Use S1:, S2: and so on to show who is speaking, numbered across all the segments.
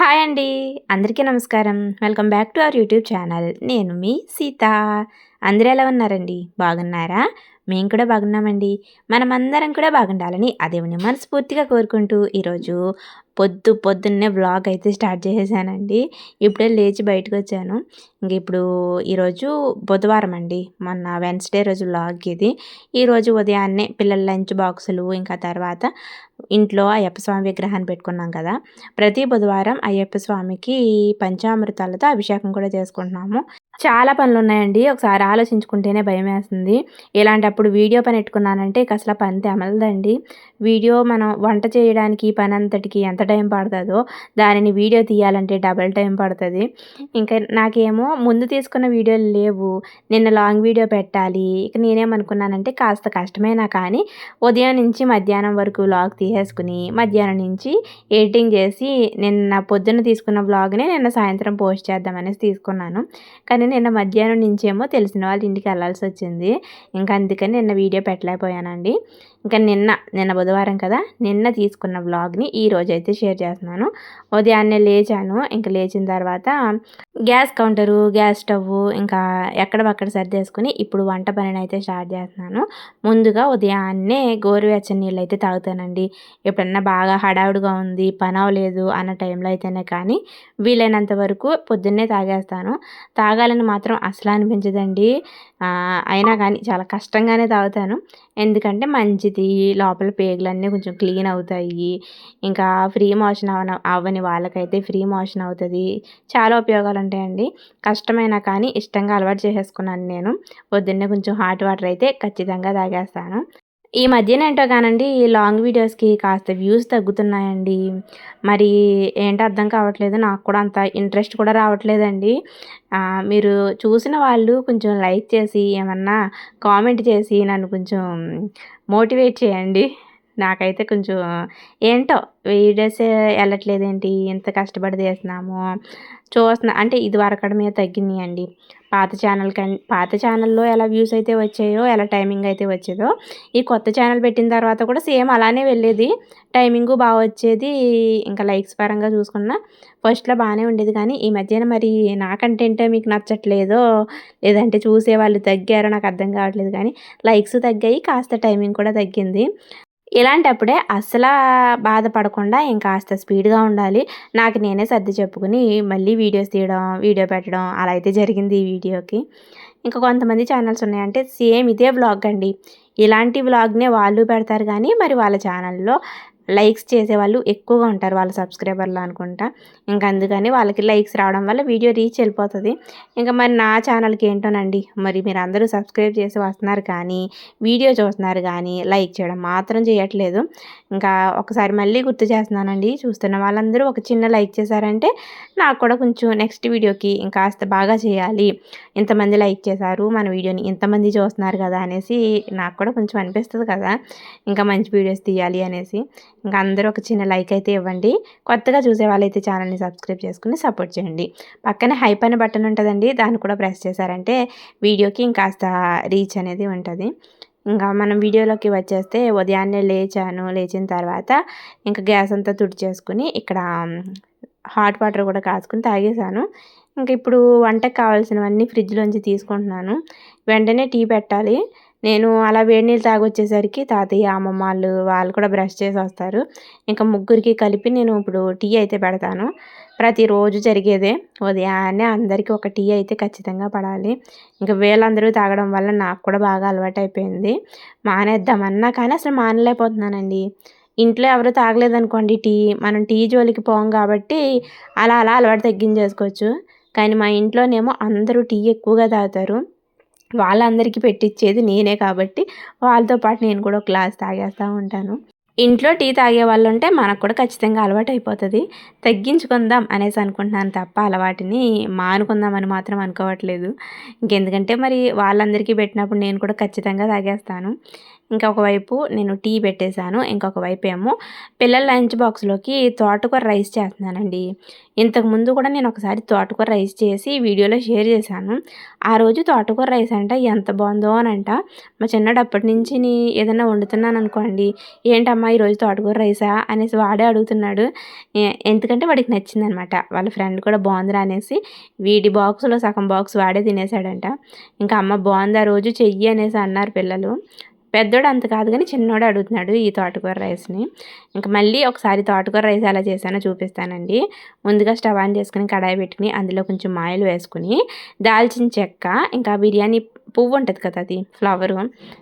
S1: Hi అండి. అందరికీ నమస్కారం. Welcome back to our YouTube channel. నేను మీ సీత. అందరూ ఎలా ఉన్నారండి? బాగున్నారా? మేము కూడా బాగున్నామండి. మనమందరం కూడా బాగుండాలని అదేవిని మనస్ఫూర్తిగా కోరుకుంటూ ఈరోజు పొద్దు పొద్దున్నే వ్లాగ్ అయితే స్టార్ట్ చేసేసానండి. ఇప్పుడే లేచి బయటకు వచ్చాను. ఇంక ఇప్పుడు ఈరోజు బుధవారం అండి. మొన్న వెన్స్డే రోజు వ్లాగ్ ఇది. ఈరోజు ఉదయాన్నే పిల్లల లంచ్ బాక్సులు ఇంకా తర్వాత ఇంట్లో అయ్యప్ప స్వామి విగ్రహాన్ని పెట్టుకున్నాం కదా. ప్రతి బుధవారం అయ్యప్ప స్వామికి పంచామృతాలతో అభిషేకం కూడా చేసుకుంటున్నాము. చాలా పనులు ఉన్నాయండి ఒకసారి ఆలోచించుకుంటేనే భయం వేస్తుంది. ఇలాంటప్పుడు వీడియో పని పెట్టుకున్నానంటే ఇక అసలు పని తెమలదండి. వీడియో మనం వంట చేయడానికి పని అంతటికి ఎంత టైం పడుతుందో దానిని వీడియో తీయాలంటే డబల్ టైం పడుతుంది. ఇంకా నాకేమో ముందు తీసుకున్న వీడియోలు లేవు నిన్న లాంగ్ వీడియో పెట్టాలి ఇక నేనేమనుకున్నానంటే కాస్త కష్టమైనా కానీ ఉదయం నుంచి మధ్యాహ్నం వరకు వ్లాగ్ తీసేసుకుని మధ్యాహ్నం నుంచి ఎడిటింగ్ చేసి నిన్న పొద్దున్న తీసుకున్న వ్లాగ్ని నిన్న సాయంత్రం పోస్ట్ చేద్దామనేసి తీసుకున్నాను. కానీ నిన్న మధ్యాహ్నం నుంచేమో తెలిసిన వాళ్ళ ఇంటికి వెళ్ళాల్సి వచ్చింది. ఇంకా అందుకని నిన్న వీడియో పెట్టలేకపోయానండి. ఇంకా నిన్న నిన్న బుధవారం కదా నిన్న తీసుకున్న వ్లాగ్ని ఈ రోజు అయితే షేర్ చేస్తున్నాను. ఉదయాన్నే లేచాను ఇంకా లేచిన తర్వాత గ్యాస్ కౌంటరు గ్యాస్ స్టవ్ ఇంకా ఎక్కడక్కడ సర్దేసుకుని ఇప్పుడు వంట పనిని అయితే స్టార్ట్ చేస్తున్నాను. ముందుగా ఉదయాన్నే గోరువెచ్చని నీళ్ళు అయితే తాగుతానండి. ఎప్పుడన్నా బాగా హడావుడిగా ఉంది పని అవ్వలేదు అన్న టైంలో అయితేనే కానీ వీలైనంత వరకు పొద్దున్నే తాగేస్తాను. తాగాలని మాత్రం అసలు అనిపించదండి. అయినా కానీ చాలా కష్టంగానే తాగుతాను. ఎందుకంటే మంచిది లోపల పేగులన్నీ కొంచెం క్లీన్ అవుతాయి. ఇంకా ఫ్రీ మోషన్ అవ అవ్వని వాళ్ళకైతే ఫ్రీ మోషన్ అవుతుంది. చాలా ఉపయోగాలు ఉంటాయండి కష్టమైనా కానీ ఇష్టంగా అలవాటు చేసేసుకున్నాను నేను. పొద్దున్నే కొంచెం హాట్ వాటర్ అయితే ఖచ్చితంగా తాగేస్తాను. ఈ మధ్యన ఏంటో కానండి ఈ లాంగ్ వీడియోస్కి కాస్త వ్యూస్ తగ్గుతున్నాయండి. మరి ఏంటో అర్థం కావట్లేదు నాకు కూడా అంత ఇంట్రెస్ట్ కూడా రావట్లేదండి. మీరు చూసిన వాళ్ళు కొంచెం లైక్ చేసి ఏమన్నా కామెంట్ చేసి నన్ను కొంచెం మోటివేట్ చేయండి. నాకైతే కొంచెం ఏంటో వీడియోస్ వెళ్ళట్లేదేంటి ఎంత కష్టపడి చేస్తున్నాము చూస్తున్నా అంటే ఇది వరకడ మీద తగ్గినాయండి. పాత ఛానల్ కం పాత ఛానల్లో ఎలా వ్యూస్ అయితే వచ్చాయో ఎలా టైమింగ్ అయితే వచ్చేదో ఈ కొత్త ఛానల్ పెట్టిన తర్వాత కూడా సేమ్ అలానే వెళ్ళేది. టైమింగు బాగా వచ్చేది ఇంకా లైక్స్ పరంగా చూసుకున్నా ఫస్ట్లో బాగానే ఉండేది. కానీ ఈ మధ్యన మరి నా కంటెంటే మీకు నచ్చట్లేదో లేదంటే చూసే వాళ్ళు తగ్గారో నాకు అర్థం కావట్లేదు. కానీ లైక్స్ తగ్గాయి కాస్త టైమింగ్ కూడా తగ్గింది. ఇలాంటప్పుడే అస్సలు బాధపడకుండా ఇంకాస్త స్పీడ్గా ఉండాలి. నాకు నేనే సర్ది చెప్పుకుని మళ్ళీ వీడియోస్ తీయడం వీడియో పెట్టడం అలా అయితే జరిగింది ఈ వీడియోకి. ఇంకా కొంతమంది ఛానల్స్ ఉన్నాయంటే సేమ్ ఇదే వ్లాగ్ అండి. ఇలాంటి వ్లాగ్నే వాళ్ళు పెడతారు కానీ మరి వాళ్ళ ఛానల్లో లైక్స్ చేసేవాళ్ళు ఎక్కువగా ఉంటారు వాళ్ళ సబ్స్క్రైబర్లు అనుకుంటా. ఇంకా అందుకని వాళ్ళకి లైక్స్ రావడం వల్ల వీడియో రీచ్ వెళ్ళిపోతుంది. ఇంకా మరి నా ఛానల్కి ఏంటోనండి మరి మీరు అందరూ సబ్స్క్రైబ్ చేసి వస్తున్నారు కానీ వీడియో చూస్తున్నారు కానీ లైక్ చేయడం మాత్రం చేయట్లేదు. ఇంకా ఒకసారి మళ్ళీ గుర్తు చేస్తున్నానండి చూస్తున్న వాళ్ళందరూ ఒక చిన్న లైక్ చేశారంటే నాకు కూడా కొంచెం నెక్స్ట్ వీడియోకి ఇంకాస్త బాగా చేయాలి. ఇంతమంది లైక్ చేశారు మన వీడియోని ఇంతమంది చూస్తున్నారు కదా అనేసి నాకు కూడా కొంచెం అనిపిస్తుంది కదా. ఇంకా మంచి వీడియోస్ తీయాలి అనేసి. ఇంకా అందరూ ఒక చిన్న లైక్ అయితే ఇవ్వండి. కొత్తగా చూసే వాళ్ళైతే ఛానల్ని సబ్స్క్రైబ్ చేసుకుని సపోర్ట్ చేయండి. పక్కనే హైప్ అనే బటన్ ఉంటుందండి. దాన్ని కూడా ప్రెస్ చేశారంటే వీడియోకి ఇంకాస్త రీచ్ అనేది ఉంటుంది. ఇంకా మనం వీడియోలోకి వచ్చేస్తే ఉదయాన్నే లేచాను. లేచిన తర్వాత ఇంకా గ్యాస్ అంతా తుడిచేసుకుని ఇక్కడ హాట్ వాటర్ కూడా కాసుకుని తాగేసాను ఇంకా ఇప్పుడు వంటకు కావాల్సినవన్నీ ఫ్రిడ్జ్లోంచి తీసుకుంటున్నాను. వెంటనే టీ పెట్టాలి. నేను అలా వేడి నీళ్ళు తాగొచ్చేసరికి తాతయ్య అమ్మమ్మ వాళ్ళు వాళ్ళు కూడా బ్రష్ చేసి వస్తారు. ఇంకా ముగ్గురికి కలిపి నేను ఇప్పుడు టీ అయితే పెడతాను. ప్రతిరోజు జరిగేదే. ఉదయాన్నే అందరికీ ఒక టీ అయితే ఖచ్చితంగా పడాలి. ఇంకా వీళ్ళందరూ తాగడం వల్ల నాకు కూడా బాగా అలవాటు అయిపోయింది. మానేద్దామన్నా కానీ అసలు మానలేకపోతున్నానండి. ఇంట్లో ఎవరు తాగలేదనుకోండి టీ. మనం టీ జోలికి పోం కాబట్టి అలా అలా అలవాటు తగ్గించేసుకోవచ్చు. కానీ మా ఇంట్లోనేమో అందరూ టీ ఎక్కువగా తాగుతారు. వాళ్ళందరికీ పెట్టించేది నేనే కాబట్టి వాళ్ళతో పాటు నేను కూడా ఒక గ్లాస్ తాగేస్తూ ఉంటాను. ఇంట్లో టీ తాగే వాళ్ళు ఉంటే మనకు కూడా ఖచ్చితంగా అలవాటు అయిపోతుంది. తగ్గించుకుందాం అనేసి అనుకుంటున్నాను తప్ప అలవాటుని మానుకుందామని మాత్రం అనుకోవట్లేదు. ఇంకెందుకంటే మరి వాళ్ళందరికీ పెట్టినప్పుడు నేను కూడా ఖచ్చితంగా తాగేస్తాను. ఇంకొక వైపు నేను టీ పెట్టేశాను ఇంకొక వైపు ఏమో పిల్లల లంచ్ బాక్స్లోకి తోటకూర రైస్ చేస్తున్నానండి. ఇంతకుముందు కూడా నేను ఒకసారి తోటకూర రైస్ చేసి వీడియోలో షేర్ చేశాను. ఆ రోజు తోటకూర రైస్ అంట ఎంత బాగుందో అని అంట మా చిన్నడు అప్పటి నుంచి ఏదైనా వండుతున్నాను అనుకోండి ఏంటమ్మా ఈరోజు తోటకూర రైసా? అనేసి వాడే అడుగుతున్నాడు. ఎందుకంటే వాడికి నచ్చిందనమాట. వాళ్ళ ఫ్రెండ్ కూడా బాగుందిరా అనేసి వీడి బాక్స్లో సగం బాక్స్ వాడే తినేసాడంట ఇంకా అమ్మ బాగుంది ఆ రోజు చెయ్యి అనేసి అన్నారు పిల్లలు. పెద్దోడు అంత కాదు కానీ చిన్నోడు అడుగుతున్నాడు ఈ తోటకూర రైస్ని. ఇంకా మళ్ళీ ఒకసారి తోటకూర రైస్ ఎలా చేశానో చూపిస్తానండి. ముందుగా స్టవ్ ఆన్ చేసుకుని కడాయి పెట్టుకుని అందులో కొంచెం ఆయిల్ వేసుకుని దాల్చిన చెక్క ఇంకా బిర్యానీ పువ్వు ఉంటుంది కదా అది ఫ్లవరు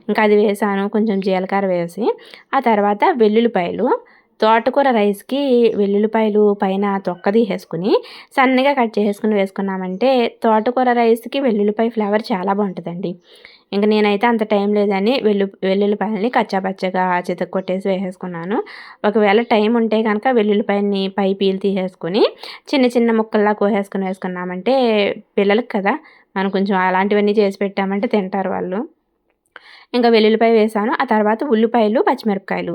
S1: ఇంకా అది వేసాను కొంచెం జీలకర్ర వేసి. ఆ తర్వాత వెల్లుల్లిపాయలు తోటకూర రైస్కి వెల్లుల్లిపాయలు పైన తొక్క తీసేసుకుని సన్నగా కట్ చేసుకుని వేసుకున్నామంటే తోటకూర రైస్కి వెల్లుల్లిపాయ ఫ్లేవర్ చాలా బాగుంటుందండి. ఇంక నేనైతే అంత టైం లేదని వెల్లు వెల్లుల్లిపాయలని కచ్చాపచ్చగా చితక్ కొట్టేసి వేసేసుకున్నాను. ఒకవేళ టైం ఉంటే కనుక వెల్లుల్లిపాయని పై పీలు తీసేసుకుని చిన్న చిన్న ముక్కల్లా కోసేసుకుని వేసుకున్నామంటే పిల్లలకి కదా మనం కొంచెం అలాంటివన్నీ చేసి పెట్టామంటే తింటారు వాళ్ళు. ఇంకా వెల్లుల్లిపాయ వేసాను. ఆ తర్వాత ఉల్లిపాయలు పచ్చిమిరపకాయలు.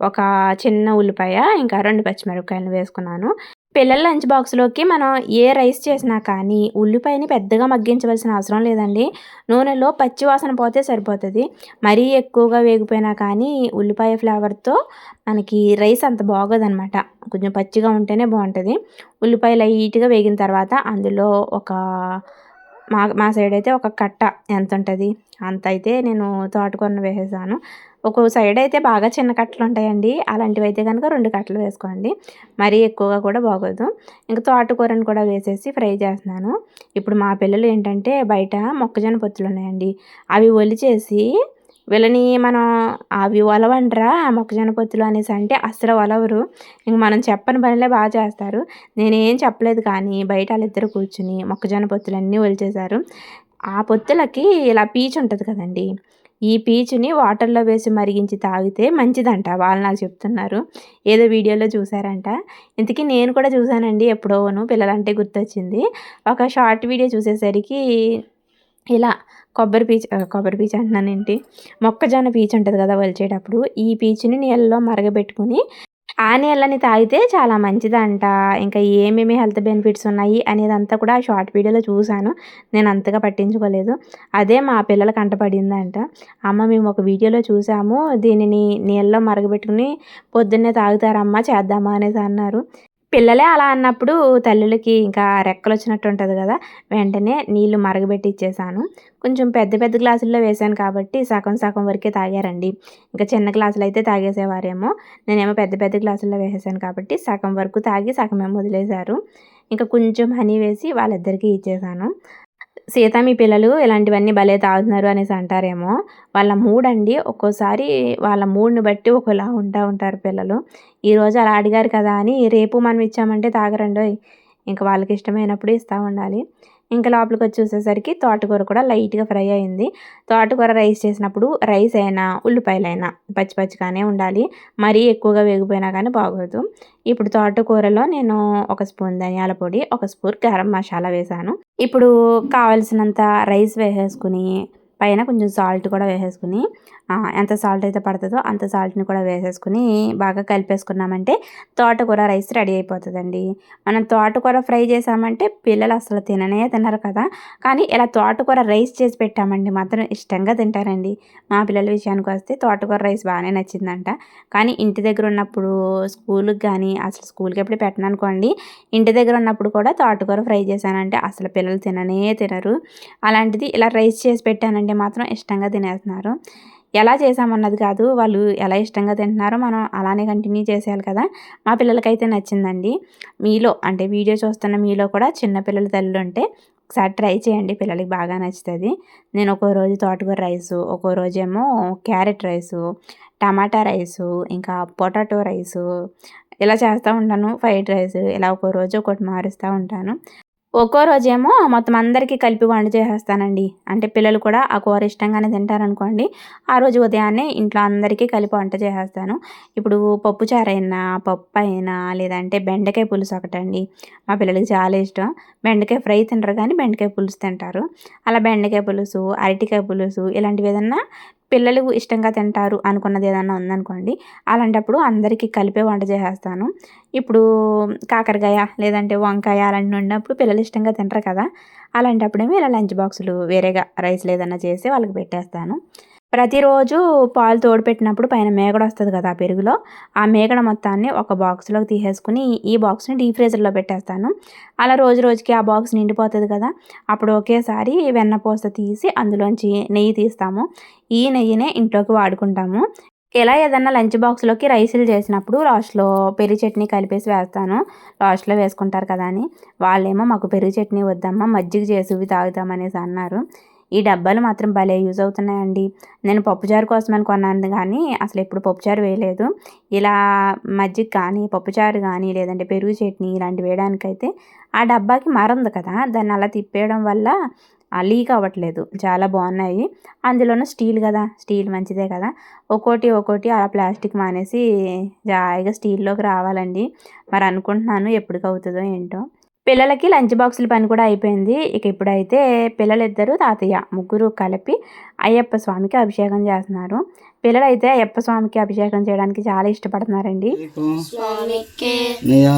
S1: ఒక చిన్న ఉల్లిపాయ ఇంకా రెండు పచ్చిమిరపకాయలు వేసుకున్నాను. పిల్లల లంచ్ బాక్స్లోకి మనం ఏ రైస్ చేసినా కానీ ఉల్లిపాయని పెద్దగా మగ్గించవలసిన అవసరం లేదండి. నూనెలో పచ్చి వాసన పోతే సరిపోతుంది. మరీ ఎక్కువగా వేగిపోయినా కానీ ఉల్లిపాయ ఫ్లేవర్తో మనకి రైస్ అంత బాగోదనమాట కొంచెం పచ్చిగా ఉంటేనే బాగుంటుంది. ఉల్లిపాయ లైట్గా వేగిన తర్వాత అందులో ఒక మా మా సైడ్ అయితే ఒక కట్ట ఎంత ఉంటుంది అంత అయితే నేను తోటకూరను వేసేసాను. ఒక సైడ్ అయితే బాగా చిన్న కట్టలు ఉంటాయండి. అలాంటివి అయితే కనుక రెండు కట్టలు వేసుకోండి. మరీ ఎక్కువగా కూడా బాగోదు. ఇంకా తోటకూరను కూడా వేసేసి ఫ్రై చేస్తున్నాను. ఇప్పుడు మా పిల్లలు ఏంటంటే బయట మొక్కజొన్న పొత్తులు ఉన్నాయండి. అవి ఒలిచేసి వీళ్ళని మనం అవి ఒలవండ్రా మొక్కజొన్న పొత్తులు అనేసి అంటే అసలు ఒలవరు. ఇంక మనం చెప్పని పనిలే బాగా చేస్తారు. నేనేం చెప్పలేదు కానీ బయట వాళ్ళిద్దరు కూర్చుని మొక్కజొన్న పొత్తులు అన్నీ ఒలిచేశారు. ఆ పొత్తులకి ఇలా పీచు ఉంటుంది కదండి. ఈ పీచుని వాటర్లో వేసి మరిగించి తాగితే మంచిదంట. వాళ్ళు నాకు చెప్తున్నారు. ఏదో వీడియోలో చూసారంట ఇంతకీ నేను కూడా చూశానండి ఎప్పుడోను పిల్లలంటే గుర్తొచ్చింది. ఒక షార్ట్ వీడియో చూసేసరికి ఇలా కొబ్బరి పీచు కొబ్బరి పీచు అంటున్నానేంటి మొక్కజొన్న పీచు ఉంటుంది కదా వలిచేటప్పుడు ఈ పీచుని నీళ్ళలో మరగబెట్టుకుని ఆ నీళ్ళని తాగితే చాలా మంచిదంట. ఇంకా ఏమేమి హెల్త్ బెనిఫిట్స్ ఉన్నాయి అనేదంతా కూడా ఆ షార్ట్ వీడియోలో చూశాను. నేను అంతగా పట్టించుకోలేదు. అదే మా పిల్లలకు అంటపడిందంట అమ్మ మేము ఒక వీడియోలో చూసాము దీనిని నీళ్ళలో మరగబెట్టుకుని పొద్దున్నే తాగుతారమ్మా చేద్దామా అనేసి అన్నారు. పిల్లలే అలా అన్నప్పుడు తల్లులకి ఇంకా రెక్కలు వచ్చినట్టు ఉంటుంది కదా వెంటనే నీళ్ళు మరగబెట్టి ఇచ్చేసాను. కొంచెం పెద్ద పెద్ద గ్లాసుల్లో వేసాను కాబట్టి సగం సగం వరకే తాగారండి. ఇంకా చిన్న గ్లాసులు అయితే తాగేసేవారేమో నేనేమో పెద్ద పెద్ద గ్లాసుల్లో వేసేసాను కాబట్టి సగం వరకు తాగి సగం ఏమో వదిలేశారు. ఇంకా కొంచెం హనీ వేసి వాళ్ళిద్దరికీ ఇచ్చేసాను. సీత మీ పిల్లలు ఇలాంటివన్నీ భలే తాగుతున్నారు అనేసి అంటారేమో. వాళ్ళ మూడ్ అండి ఒక్కోసారి వాళ్ళ మూడ్ని బట్టి ఒకలా ఉంటా ఉంటారు పిల్లలు. ఈరోజు అలా అడిగారు కదా అని రేపు మనం ఇచ్చామంటే తాగరండి ఇంకా వాళ్ళకి ఇష్టమైనప్పుడు ఇస్తూ ఉండాలి. ఇంకా లోపలికి వచ్చి చూసేసరికి తోటకూర కూడా లైట్గా ఫ్రై అయింది. తోటకూర రైస్ చేసినప్పుడు రైస్ అయినా ఉల్లిపాయలైనా పచ్చి పచ్చిగానే ఉండాలి. మరీ ఎక్కువగా వేగిపోయినా కానీ బాగోదు. ఇప్పుడు తోటకూరలో నేను ఒక స్పూన్ ధనియాల పొడి ఒక స్పూన్ గరం మసాలా వేసాను. ఇప్పుడు కావలసినంత రైస్ వేసేసుకుని పైన కొంచెం సాల్ట్ కూడా వేసేసుకుని ఎంత సాల్ట్ అయితే పడుతుందో అంత సాల్ట్ని కూడా వేసేసుకుని బాగా కలిపేసుకున్నామంటే తోటకూర రైస్ రెడీ అయిపోతుందండి. మనం తోటకూర ఫ్రై చేసామంటే పిల్లలు అసలు తిననే తినరు కదా. కానీ ఇలా తోటకూర రైస్ చేసి పెట్టామండి మాత్రం ఇష్టంగా తింటారండి. మా పిల్లల విషయానికి వస్తే తోటకూర రైస్ బాగానే నచ్చిందంట. కానీ ఇంటి దగ్గర ఉన్నప్పుడు స్కూల్కి కానీ అసలు స్కూల్కి ఎప్పుడు పెట్టను అనుకోండి ఇంటి దగ్గర ఉన్నప్పుడు కూడా తోటకూర ఫ్రై చేశానంటే అసలు పిల్లలు తిననే తినరు. అలాంటిది ఇలా రైస్ చేసి పెట్టానంటే మాత్రం ఇష్టంగా తినేస్తున్నారు. ఎలా చేసామన్నది కాదు. వాళ్ళు ఎలా ఇష్టంగా తింటున్నారో మనం అలానే కంటిన్యూ చేసేయాలి కదా. మా పిల్లలకైతే నచ్చిందండి. మీలో అంటే వీడియో చూస్తున్న మీలో కూడా చిన్నపిల్లల తల్లి ఉంటే ఒకసారి ట్రై చేయండి. పిల్లలకి బాగా నచ్చుతుంది. నేను ఒక్కో రోజు తోటకూర రైసు ఒక్కో రోజేమో క్యారెట్ రైసు టమాటా రైసు ఇంకా పొటాటో రైసు ఇలా చేస్తూ ఉంటాను. ఫ్రైడ్ రైస్ ఇలా ఒక్కో రోజు ఒకటి మారుస్తూ ఉంటాను. ఒక్కో రోజేమో మొత్తం అందరికీ కలిపి వంట చేసేస్తానండి. అంటే పిల్లలు కూడా ఆ కూర ఇష్టంగానే తింటారనుకోండి ఆ రోజు ఉదయాన్నే ఇంట్లో అందరికీ కలిపి వంట చేసేస్తాను. ఇప్పుడు పప్పు చారైనా పప్పు అయినా లేదంటే బెండకాయ పులుసు ఒకటండి. మా పిల్లలకి చాలా ఇష్టం. బెండకాయ ఫ్రై తింటారు కానీ బెండకాయ పులుసు తింటారు. అలా బెండకాయ పులుసు అరటికాయ పులుసు ఇలాంటివి ఏదన్నా పిల్లలు ఇష్టంగా తింటారు అనుకున్నది ఏదన్నా ఉందనుకోండి అలాంటప్పుడు అందరికీ కలిపే వంట చేసేస్తాను. ఇప్పుడు కాకరకాయ లేదంటే వంకాయ అలాంటివి ఉన్నప్పుడు పిల్లలు ఇష్టంగా తింటారు కదా అలాంటప్పుడేమో ఇలా లంచ్ బాక్సులు వేరేగా రైస్ లేదన్నా చేసి వాళ్ళకి పెట్టేస్తాను. ప్రతిరోజు పాలు తోడుపెట్టినప్పుడు పైన మేగడ వస్తుంది కదా ఆ పెరుగులో. ఆ మేగడ మొత్తాన్ని ఒక బాక్స్లోకి తీసేసుకుని ఈ బాక్స్ని డీప్ ఫ్రీజర్లో పెట్టేస్తాను. అలా రోజు రోజుకి ఆ బాక్స్ నిండిపోతుంది కదా అప్పుడు ఒకేసారి వెన్నపూస తీసి అందులోంచి నెయ్యి తీస్తాము. ఈ నెయ్యినే ఇంట్లోకి వాడుకుంటాము. ఇలా ఏదన్నా లంచ్ బాక్స్లోకి రైసులు చేసినప్పుడు లాస్ట్లో పెరుగు చట్నీ కలిపేసి వేస్తాను. లాస్ట్లో వేసుకుంటారు కదా అని. వాళ్ళేమో మాకు పెరుగు చట్నీ వద్దమ్మా మజ్జిగ చేసి తాగుతామనేసి అన్నారు. ఈ డబ్బాలు మాత్రం భలే యూజ్ అవుతున్నాయండి. నేను పప్పుచారు కోసమని కొన్నాను కానీ అసలు ఎప్పుడు పప్పుచారు వేయలేదు. ఇలా మజ్జిగ కానీ పప్పుచారు కానీ లేదంటే పెరుగు చట్నీ ఇలాంటివి వేయడానికైతే ఆ డబ్బాకి మరంది కదా. దాన్ని అలా తిప్పేయడం వల్ల లీక్ అవ్వట్లేదు. చాలా బాగున్నాయి. అందులోనూ స్టీల్ కదా. స్టీల్ మంచిదే కదా. ఒక్కోటి ఒక్కోటి అలా ప్లాస్టిక్ మానేసి జాయిగా స్టీల్లోకి రావాలండి. మరి అనుకుంటున్నాను ఎప్పటికి అవుతుందో ఏంటో. పిల్లలకి లంచ్ బాక్సుల పని కూడా అయిపోయింది. ఇక ఇప్పుడైతే పిల్లలిద్దరూ తాతయ్య ముగ్గురు కలిపి అయ్యప్ప స్వామికి అభిషేకం చేస్తున్నారు. పిల్లలైతే అయ్యప్ప స్వామికి అభిషేకం చేయడానికి చాలా ఇష్టపడుతున్నారండి.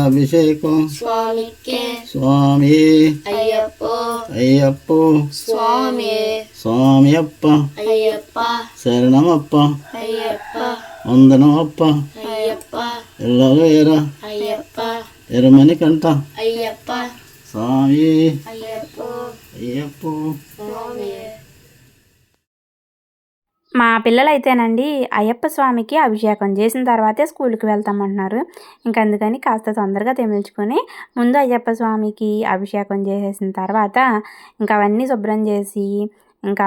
S2: అభిషేకం స్వామి అయ్యప్ప స్వామి అప్ప శరణమప్ప వందనమప్ప ఎల్లలు ఎర ఎరమని కంట స్వామి. అయ్యప్ప.
S1: మా పిల్లలైతేనండి అయ్యప్ప స్వామికి అభిషేకం చేసిన తర్వాతే స్కూల్కి వెళ్తామంటున్నారు. ఇంక అందుకని కాస్త తొందరగా తెమిల్చుకొని ముందు అయ్యప్ప స్వామికి అభిషేకం చేసేసిన తర్వాత ఇంకా అవన్నీ శుభ్రం చేసి ఇంకా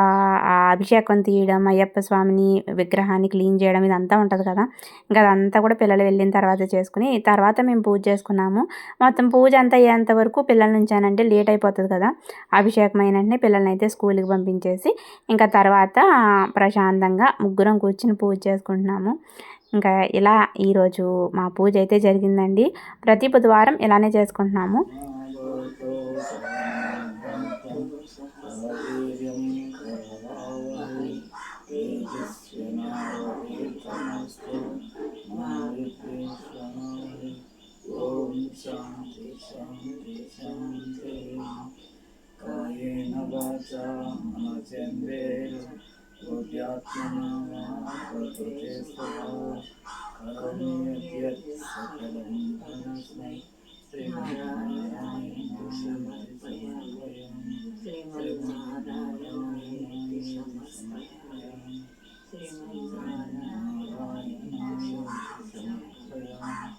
S1: ఆ అభిషేకం తీయడం అయ్యప్ప స్వామిని విగ్రహాన్ని క్లీన్ చేయడం ఇదంతా ఉంటుంది కదా. ఇంకా అదంతా కూడా పిల్లలు వెళ్ళిన తర్వాత చేసుకుని తర్వాత మేము పూజ చేసుకున్నాము. మొత్తం పూజ అంతా అయ్యేంత వరకు పిల్లల నుంచానంటే లేట్ అయిపోతుంది కదా. అభిషేకం అయిన వెంటనే పిల్లల్ని అయితే స్కూల్కి పంపించేసి ఇంకా తర్వాత ప్రశాంతంగా ముగ్గురం కూర్చుని పూజ చేసుకుంటున్నాము. ఇంకా ఇలా ఈరోజు మా పూజ అయితే జరిగిందండి. ప్రతి బుధవారం ఇలానే చేసుకుంటున్నాము.
S2: शांति शान्ति शान्तिः कायेन वाचा मनसेन्द्रेण बुद्ध्यात्मना प्रकृते स्वः करणीयत् सकलं धनस्मै श्रीमहारायणाय समर्पयामि श्रीमन्नारायणाय समर्पयामि श्रीमन्नारायणाय समर्पयामि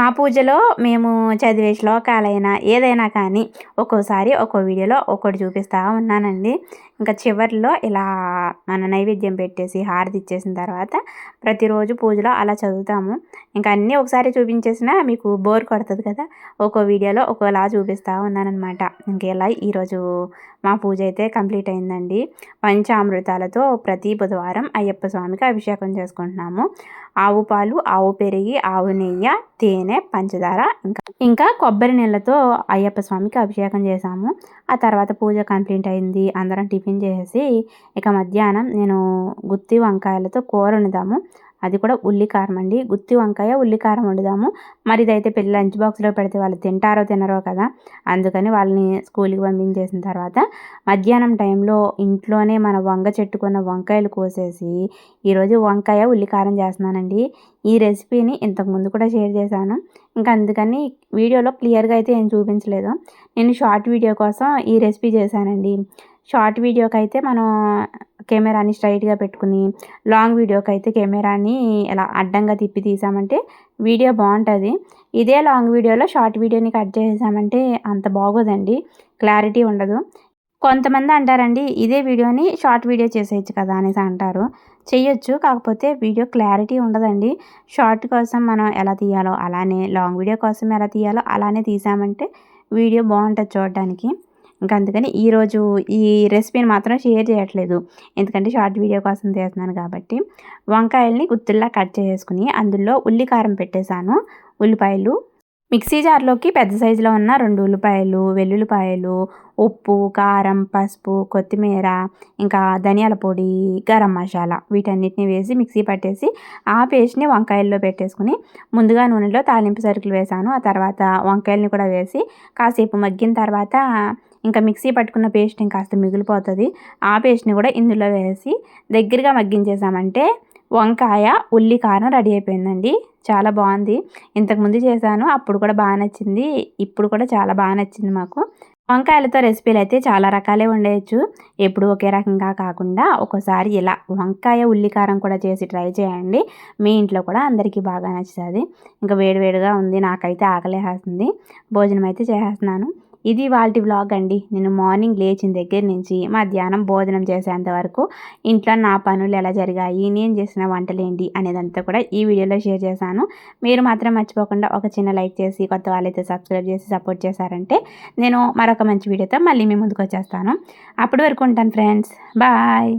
S1: మా పూజలో మేము చదివే శ్లోకాలైనా ఏదైనా కానీ ఒక్కోసారి ఒక్కో వీడియోలో ఒక్కోటి చూపిస్తూ ఉన్నానండి. ఇంకా చివరిలో ఇలా మన నైవేద్యం పెట్టేసి హారతి ఇచ్చేసిన తర్వాత ప్రతిరోజు పూజలో అలా చదువుతాము. ఇంకా అన్నీ ఒకసారి చూపించేసినా మీకు బోర్ కొడుతుంది కదా ఒక్కో వీడియోలో ఒక్కోలా చూపిస్తూ ఉన్నానమాట ఇంకెలా ఈరోజు మా పూజ అయితే కంప్లీట్ అయిందండి. పంచామృతాలతో ప్రతి బుధవారం అయ్యప్ప స్వామికి అభిషేకం చేసుకుంటున్నాము. ఆవు పాలు ఆవు పెరిగి ఆవు నెయ్యి తేనె పంచదార. ఇంకా ఇంకా కొబ్బరి నీళ్ళతో అయ్యప్ప స్వామికి అభిషేకం చేశాము. ఆ తర్వాత పూజ కంప్లీట్ అయింది. అందరం టిఫిన్ చేసేసి ఇక మధ్యాహ్నం నేను గుత్తి వంకాయలతో కూర వండుదాము. అది కూడా ఉల్లికారం అండి. గుత్తి వంకాయ ఉల్లికారం వండుదాము. మరి ఇదైతే పిల్లలు లంచ్ బాక్స్లో పెడితే వాళ్ళు తింటారో తినరో కదా అందుకని వాళ్ళని స్కూల్కి పంపించేసిన తర్వాత మధ్యాహ్నం టైంలో ఇంట్లోనే మన వంగ చెట్టుకున్న వంకాయలు కోసేసి ఈరోజు వంకాయ ఉల్లికారం చేస్తున్నానండి. ఈ రెసిపీని ఇంతకుముందు కూడా షేర్ చేశాను. ఇంకా అందుకని వీడియోలో క్లియర్గా అయితే ఏం చూపించలేదు. నేను షార్ట్ వీడియో కోసం ఈ రెసిపీ చేశానండి. షార్ట్ వీడియోకి అయితే మనం కెమెరాని స్ట్రైట్గా పెట్టుకుని లాంగ్ వీడియోకి అయితే కెమెరాని ఇలా అడ్డంగా తిప్పి తీసామంటే వీడియో బాగుంటుంది. ఇదే లాంగ్ వీడియోలో షార్ట్ వీడియోని కట్ చేసామంటే అంత బాగోదండి. క్లారిటీ ఉండదు. కొంతమంది అంటారండి ఇదే వీడియోని షార్ట్ వీడియో చేసేయచ్చు కదా అనేసి అంటారు. చేయొచ్చు కాకపోతే వీడియో క్లారిటీ ఉండదండి. షార్ట్ కోసం మనం ఎలా తీయాలో అలానే లాంగ్ వీడియో కోసం ఎలా తీయాలో అలానే తీసామంటే వీడియో బాగుంటుంది చూడడానికి. ఇంకా అందుకని ఈరోజు ఈ రెసిపీని మాత్రం షేర్ చేయట్లేదు. ఎందుకంటే షార్ట్ వీడియో కోసం చేస్తున్నాను కాబట్టి. వంకాయల్ని గుత్తుల్లా కట్ చేసుకుని అందులో ఉల్లి కారం పెట్టేశాను. ఉల్లిపాయలు. మిక్సీ జార్లోకి పెద్ద సైజులో ఉన్న రెండు ఉల్లిపాయలు వెల్లుల్లిపాయలు ఉప్పు కారం పసుపు కొత్తిమీర ఇంకా ధనియాల పొడి గరం మసాలా వీటన్నిటిని వేసి మిక్సీ పట్టేసి ఆ పేస్ట్ని వంకాయల్లో పెట్టేసుకుని ముందుగా నూనెలో తాలింపు సరుకులు వేసాను ఆ తర్వాత వంకాయల్ని కూడా వేసి కాసేపు మగ్గిన తర్వాత ఇంకా మిక్సీ పట్టుకున్న పేస్ట్ ఇంకాస్త మిగిలిపోతుంది. ఆ పేస్ట్ని కూడా ఇందులో వేసి దగ్గరగా మగ్గించేసామంటే వంకాయ ఉల్లి కారం రెడీ అయిపోయిందండి. చాలా బాగుంది. ఇంతకుముందు చేశాను అప్పుడు కూడా బాగా నచ్చింది. ఇప్పుడు కూడా చాలా బాగా నచ్చింది మాకు. వంకాయలతో రెసిపీలు అయితే చాలా రకాలే ఉండేయచ్చు ఎప్పుడు ఒకే రకంగా కాకుండా ఒకసారి ఇలా వంకాయ ఉల్లికారం కూడా చేసి ట్రై చేయండి. మీ ఇంట్లో కూడా అందరికీ బాగా నచ్చుతుంది. ఇంకా వేడివేడిగా ఉంది. నాకైతే ఆకలేస్తుంది భోజనం అయితే చేసేస్తున్నాను. ఇది వాళ్ళ వ్లాగ్ అండి. నేను మార్నింగ్ లేచిన దగ్గర నుంచి మధ్యాహ్నం భోజనం చేసేంత వరకు ఇంట్లో నా పనులు ఎలా జరిగాయి నేను చేసిన వంటలు ఏంటి అనేదంతా కూడా ఈ వీడియోలో షేర్ చేశాను. మీరు మాత్రం మర్చిపోకుండా ఒక చిన్న లైక్ చేసి కొత్త వాళ్ళైతే సబ్స్క్రైబ్ చేసి సపోర్ట్ చేశారంటే నేను మరొక మంచి వీడియోతో మళ్ళీ మీ ముందుకు వచ్చేస్తాను. అప్పటి వరకు ఉంటాను ఫ్రెండ్స్. బాయ్.